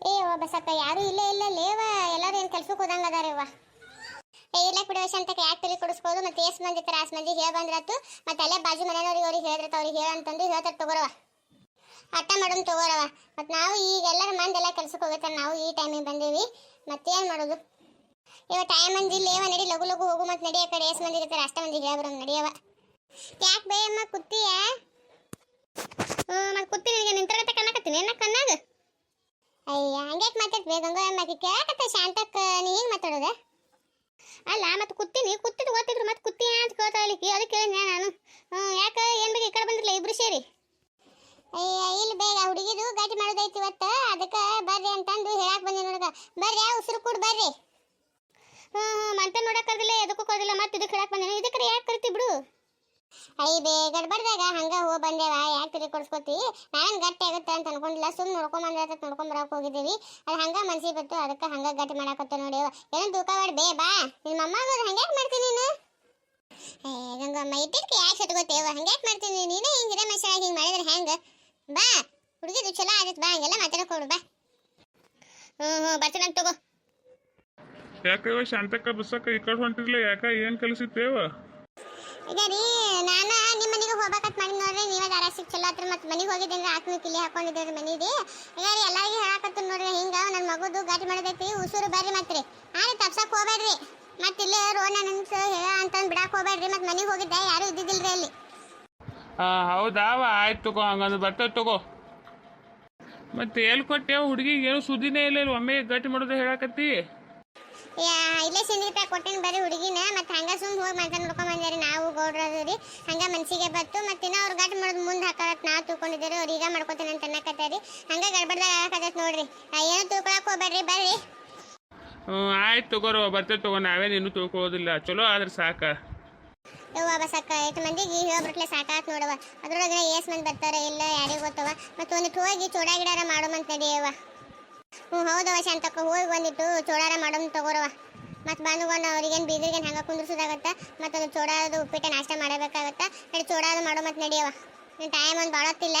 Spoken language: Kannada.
ಏ ಬಸಕ್ಕ, ಯಾರು ಇಲ್ಲೇ ಇಲ್ಲ. ಲೇವ ಎಲ್ಲರೂ ಏನು ಕೆಲ್ಸಕ್ಕೆ ಹೋದಂಗ ಅದಾರವ್ವ ಏ, ಇಲ್ಲ ಬಿಡು ಶಾಂತಕ್ಕೆ ಯಾಕೆ ತಲೆ ಕೊಡಿಸ್ಬೋದು ಮತ್ತೆ ಎಷ್ಟು ಮಂದಿ ತರ ಅಷ್ಟು ಮಂದಿ ಹೇಳ ಬಂದ್ರತ್ತು. ಮತ್ತೆ ಅಲ್ಲೇ ಬಾಜು ಮನೆಯವ್ರಿಗೆ ಅವ್ರಿಗೆ ಹೇಳಿದ್ರತ್ತ, ಅವ್ರಿಗೆ ಹೇಳ ಅಂತಂದು ಹೇಳ್ತಾರೆ ತಗೋರವ ಅಟ್ಟ ಮಾಡೋಣ ತಗೋರವ ಮತ್ತೆ ನಾವು ಈಗ ಎಲ್ಲರ ಮಂದಿ ಎಲ್ಲ ಕೆಲ್ಸಕ್ಕೆ ಹೋಗುತ್ತಾರೆ ನಾವು ಈ ಟೈಮಿಗೆ ಬಂದೀವಿ. ಮತ್ತೇನು ಮಾಡೋದು? ಇವ ಟೈಮ್ ಮಂದಿ ಲೇವ ನಡಿ ಲಘು ಲಗು ಹೋಗು, ಮತ್ತೆ ನಡಿ ಆ ಕಡೆ. ಎಷ್ಟು ಮಂದಿ ಇರ್ತಾರೆ, ಅಷ್ಟ ಮಂದಿ ಹೇಳ್ಬರೋ ನಡಿಯವ ಯಾಕೆ ಬೇಯಮ್ಮ ಕುತ್ತೀಯ ಹ್ಞೂ ಮತ್ತೆ ಕುತ್ತಿ ನಿನಗೆ ಏನ ಕಣ್ಣಾಗ ಅಯ್ಯ, ಹಂಗ್ಯಾಕೆ ಮಾತಾಡ್ತೀವಿ ಗಂಗಮ್ಮ ಆಕಿ ಕೇಳಕತ್ತ ಶಾಂತಕ್ಕ, ನೀ ಹಿಂಗೆ ಮಾತಾಡೋದ? ಅಲ್ಲ, ಮತ್ತೆ ಕುತ್ತೀನಿ ಕುತ್ತಿದ್ದು ಗೊತ್ತಿದ್ರು ಮತ್ತೆ ಕುತ್ತಿ ಅಂತ ಕೇಳ್ತಾ ಇಲ್ಲಿಕ್ಕೆ ಅದಕ್ಕೆ ಹೇಳಿದ್ನೆ ನಾನು. ಯಾಕೆ, ಏನು ಬೇಕು ಈ ಕಡೆ ಬಂದಿರಲಿಲ್ಲ ಇಬ್ರು ಸೇರಿ? ಅಯ್ಯ, ಇಲ್ಲಿ ಬೇಗ ಹುಡುಗಿದು ಗಾಡಿ ಮಾಡೋದೈತಿ ಇವತ್ತು, ಅದಕ್ಕೆ ಬರ್ರಿ ಅಂತಂದು ಹೇಳಕ್ಕೆ ಬಂದೆ ನೋಡಿದ ಬರ್ರಿ ಉಸಿರು ಕೂಡ ಬರ್ರಿ. ಹ್ಞೂ ಹ್ಞೂ ಮತ್ತೆ ನೋಡಕ್ ಕರ್ದಿಲ್ಲ, ಎದಕ್ಕೂ ಕರ್ದಿಲ್ಲ, ಮತ್ತೆ ಇದಕ್ಕೆ ಹೇಳಕ್ಕೆ ಬಂದೆ. ಇದಕ್ಕೆ ಯಾಕೆ ಕರಿತಿ ಬೇಗ ಬರ್ದಾಗ ಬೇ ಗಡ್ಬಡ್ದಾಗ ಹಂಗ ಹೋಗಿ ಬಂದೇವ ಯಾಕೆ ತಿರುಗಿ ಕೊಡ್ಸ್ಕೊತಿ? ನಾನು ಗಟ್ಟಿ ಆಗುತ್ತೆ ಅಂತ ಅನ್ಕೊಂಡಿಲ್ಲ ಸುಮ್ಮನೆ ನೋಡ್ಕೊಂಬಂದ್ರೆ ನೋಡ್ಕೊಂಡ್ ಬರಕ್ ಹೋಗಿದ್ದೀವಿ. ಅದು ಹಂಗ ಮನ್ಸಿಗೆ ಬಂತು ಅದಕ್ಕೆ ಹಂಗ ಗಟ್ಟಿ ಮಾಡಾಕತ್ತ ನೋಡಿ ಏನೋ ತೂಕ ಮಾಡಿ ಬೇ ಬಾ. ನಿಮ್ಮ ಅಮ್ಮಗ ಹಂಗ್ಯಾಕೆ ಮಾಡ್ತೀನಿ ನೀನು? ಏ ಗಂಗಮ್ಮ ಇಟ್ಟಿದ್ಕೆ ಯಾಕೆ ಸತ್ಕೋತೇವ ಹಂಗ್ಯಾಕೆ ಮಾಡ್ತೀನಿ ನೀನೇ? ಹಿಂಗೆ ಹಿರೇ ಮನುಷ್ಯ ಹಿಂಗೆ ಮಾಡಿದ್ರೆ ಹೆಂಗೆ? ಬಾ ಹುಡುಗಿದು ಚಲೋ ಆಗತ್ತೆ ಬಾ ಹಂಗೆಲ್ಲ ಮಾತಾಡಕ್ ಹೋಗ್ಬಿಡು ಬಾ. ಹ್ಞೂ ಹ್ಞೂ ಬರ್ತೀನಿ ತಗೋ. ಯಾಕೆ ಶಾಂತಕ್ಕ ಬಸ್ಸಕ್ಕ ಈ ಕಡೆ ಹೊಂಟಿರ್ಲಿಲ್ಲ ಯಾಕ ಏನ್ ಕಲಿಸಿದ್ದೇವ ಈಗ ರೀ ಮನೆಗೆ ಹೋಗ್ಬೇಕಂತ ಮಾಡಿ ನೋಡ್ರಿ. ನೀವೇ ದಾರ ಚಲೋ ಮತ್ತೆ ಮನೆಗೆ ಹೋಗಿದ್ದೇನೆ ಆತ್ಮ ಕಿಲಿ ಹಾಕೊಂಡಿದ್ದೇವ್ರಿ ಮನೆಗೆ ಈಗ ರೀ ಎಲ್ಲರಿಗೆ ಹೇಳಕತ್ತ ನೋಡ್ರಿ. ಹಿಂಗ ನನ್ನ ಮಗುದು ಗಾಡಿ ಮಾಡೋದೈತಿ ಉಸುರು ಬರ್ರಿ ಮತ್ರಿ. ಹಾ ರೀ ತಪ್ಸಕ್ಕೆ ಹೋಗ್ಬೇಡ್ರಿ. ಮತ್ತೆ ಇಲ್ಲೇ ರೋಡ್ ನಿನ್ಸ ಹೇಳ ಅಂತಂದು ಬಿಡಕ್ಕೆ ಹೋಗ್ಬೇಡ್ರಿ. ಮತ್ತೆ ಮನೆಗೆ ಹೋಗಿದ್ದೆ, ಯಾರು ರೀ ಅಲ್ಲಿ. ಹೌದಾ? ಆಯ್ತು ತಗೋ ಹಂಗಂದ್ರೆ ಬರ್ತದೆ ತಗೋ. ಮತ್ತೆ ಎಲ್ಲಿ ಕೊಟ್ಟೆ? ಹುಡುಗಿಗೆ ಏನು ಸುದ್ದಿನೇ ಇಲ್ಲ ಒಮ್ಮೆ ಗಟ್ಟಿ ಮಾಡೋದು ಹೇಳಕತ್ತಿ. ಇಲ್ಲೇ ಸಿಂದಿರ್ಪ ಕೊಟ್ಟೇನು ಬರೀ ಹುಡುಗಿನ ಮತ್ತೆ ಹಂಗ ಸುಮ್ ಹೋಗಿ ಮಾತಾಡ್ ನೋಡ್ಕೊಂಡು ಬಂದ್ರಿ ನಾವು ಗೌಡ್ರದು ರೀ. ಹಂಗ ಮನ್ಸಿಗೆ ಬತ್ತು ಮತ್ತೆ ಇನ್ನ ಅವ್ರ ಗಟ್ ಮಾಡೋದು ಮುಂದೆ ಹಾಕತ್ ನಾವು ತಿಳ್ಕೊಂಡಿದ್ದೀರಿ ಅವ್ರು ಈಗ ಮಾಡ್ಕೊತೀನಿ ಅಂತ ಅನ್ನಕತ್ತಾರಿ ಹಂಗ ಗಡ್ಬಡ್ದಾಗ ಹಾಕತ್ ನೋಡ್ರಿ. ಏನು ತಿಳ್ಕೊಳಕ್ ಹೋಗ್ಬೇಡ್ರಿ ಬರ್ರಿ. ಹ್ಞೂ ಆಯ್ತು ತಗೋರು ಬರ್ತೇವೆ ತಗೋ ನಾವೇನು ಇನ್ನೂ ತಿಳ್ಕೊಳ್ಳೋದಿಲ್ಲ. ಚಲೋ ಆದ್ರೆ ಸಾಕ. ಯವ್ವ ಬಸಕ್ಕ ಎಷ್ಟು ಮಂದಿಗೆ ಹೇಳ್ಬಿಟ್ಲೆ ಸಾಕಾತ್ ನೋಡವ ಅದ್ರೊಳಗೆ ಏಸ್ ಮಂದಿ ಬರ್ತಾರೆ ಇಲ್ಲ ಯಾರಿಗೂ ಗೊತ್ತವ ಮತ್ತೆ ಒಂದಿಟ್ಟು ಹೋಗಿ ಚೂಡ ಗಿಡಾರ ಮಾಡೋಮಂತ ನಡಿಯವ್ವ ಹ್ಞೂ ಹೌದವ ಶಾಂತಕ್ಕ ಹೋಗಿ ಬಂದಿತ್ತು ಚೋಡಾರ ಮಾಡೋನ್ ತಗೋರವ ಮತ್ತೆ ಬಂದುಕೊಂಡು ಅವ್ರಿಗೇನು ಬೀದಿಗೇನು ಹಂಗೆ ಕುಂದ್ರಿಸೋದಾಗತ್ತ, ಮತ್ತು ಅದು ಚೋಡಾದು ಉಪ್ಪಿಟ್ಟು ನಾಷ್ಟ ಮಾಡಬೇಕಾಗತ್ತೆ. ನಡಿ ಚೋಡಾದು ಮಾಡೋ ಮತ್ತು ನಡೆಯವ ಟೈಮ್ ಒಂದು ಬಾಳತ್ತಿಲ್ಲ.